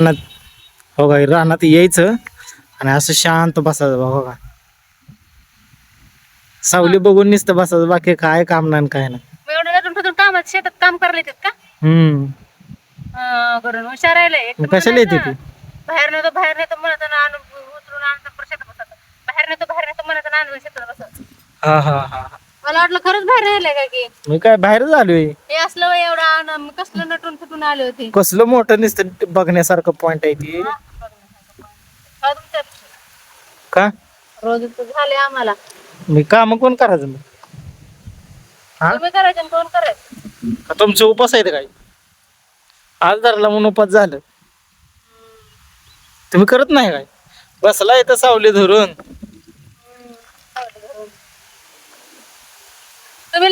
रानात हो का रानात यायचं आणि असं शांत बसायचं बा, हो का सावली बघून नुसतं बसायचं बाकी काय काम नाही काय नाही एवढं फटून कामात शेतात काम करायला येतात का हम्म हा, हुशार एक तर कशाला येते बाहेर नेतो बाहेर नेतो म्हणत आणि आणून उचलून आणतो परत शेतात बसवतो. बाहेर बाहेर नेतो म्हणत आणि आणून शेतात. हा हा हा हा. मला वाटलं खरंच बाहेर राहिलंय का की? मी काय बाहेर झालोय हे असलं वय एवढं आण- मग कसलं नटून फुटून आले होते? कसलं मोठं नुसतं बघण्यासारखं पॉइंट आहे ती. हा, का? रोज झाले आम्हाला. मी काम कोण करायचं मग? हा? तुम्ही करायचं आणि कोण करायचं? का तुमचं उपास आहेत काय आज धरला म्हणून उपास झालं. तुम्ही करत नाही काय? बसला इथं सावली धरून.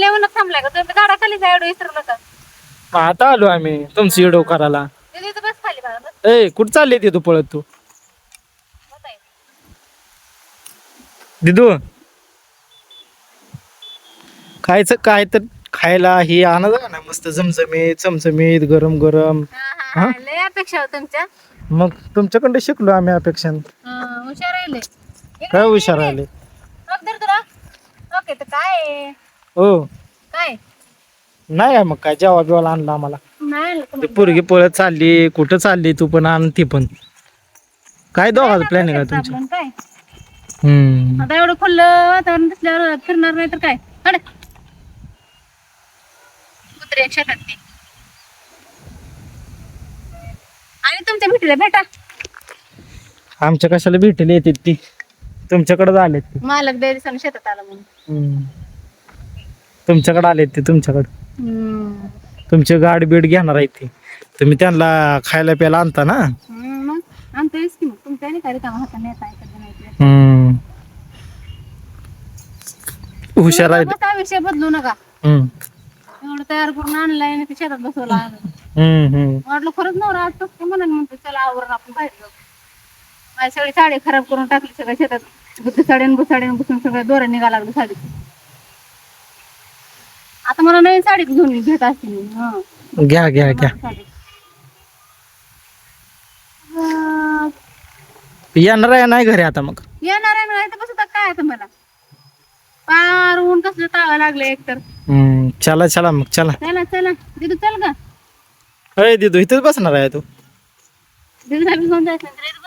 तुम्ही लिहून थांबलाय का तुम्ही गाडा खाली जा एवढं विसरू नका. मग आता आलो आम्ही तुमची इडो करायला. बस खाली बस ए कुठं चालली ती तू पळत तू? आहे. दिदू. खायचं काय तर खायला ही आणत का ना मस्त चमचमीत चमचमीत गरम गरम हा, हा, लय अपेक्षा हो तुमच्या. मग तुमच्याकडे शिकलो आम्ही अपेक्षा हा, हुशार राहिले काय हुशार आले धर तुला. ओके तर काय आहे? हो. काय? नाही आहे मग काय जेव्हा बिवाला आणला आम्हाला. नाही ते. पोरगी पळत चालली कुठं चालली तू पण आण ती पण. काय दोघाचं प्लॅनिंग आहे तुमचं? आपण? काय? हम्म. आता एवढं खुल्लं वातावरण दिसल्यावर फिरणार नाही तर काय? हड. कुत्रे शेतात ते. आणि तुमच्या भेटीला भेटा. आमच्या कशाला भेटेल येते ती? तुमच्याकडे आले ते. मालक दिवसानं शेतात आला म्हणून. हम्म. तुमच्याकडे आले ते तुमच्याकडे हम्म. तुमची गाड बीड घेणार आहे ती तुम्ही त्यांना खायला प्यायला आणता ना हम्म, मग की मग तुमच्या नाही काय काम हाताने येत आहे कधी नाही ते. हम्म. हुशार आहे तुम्ही विषय बदलू नका हम्म. एवढं तयार करून आणलाय आणि ते शेतात बसवला हम्म, हम्म. वाटलं खरंच नवरा आज तो म्हणून म्हणतो चला आवरून आपण बाहेर जाऊ माझी सगळी साडी खराब करून टाकली सगळ्या शेतात बुद्ध साड्यान बुसाड्यान बसून सगळ्या दोऱ्या निघा लागलं साडी आता मला नवीन साडी घेऊन घेत असते मी हं. घ्या घ्या घ्या. साडी. अं, येणार आहे नाही घरी आता मग. येणार आहे ना इथं बसत काय आता मला. पार ऊन कसलं तावा लागलं एकतर. हम्म. चला चला मग चला. चला चला. दिदू चल का अरे दिदू इथंच बसणार आहे तू. दिदू घेऊन जायचं नाही तर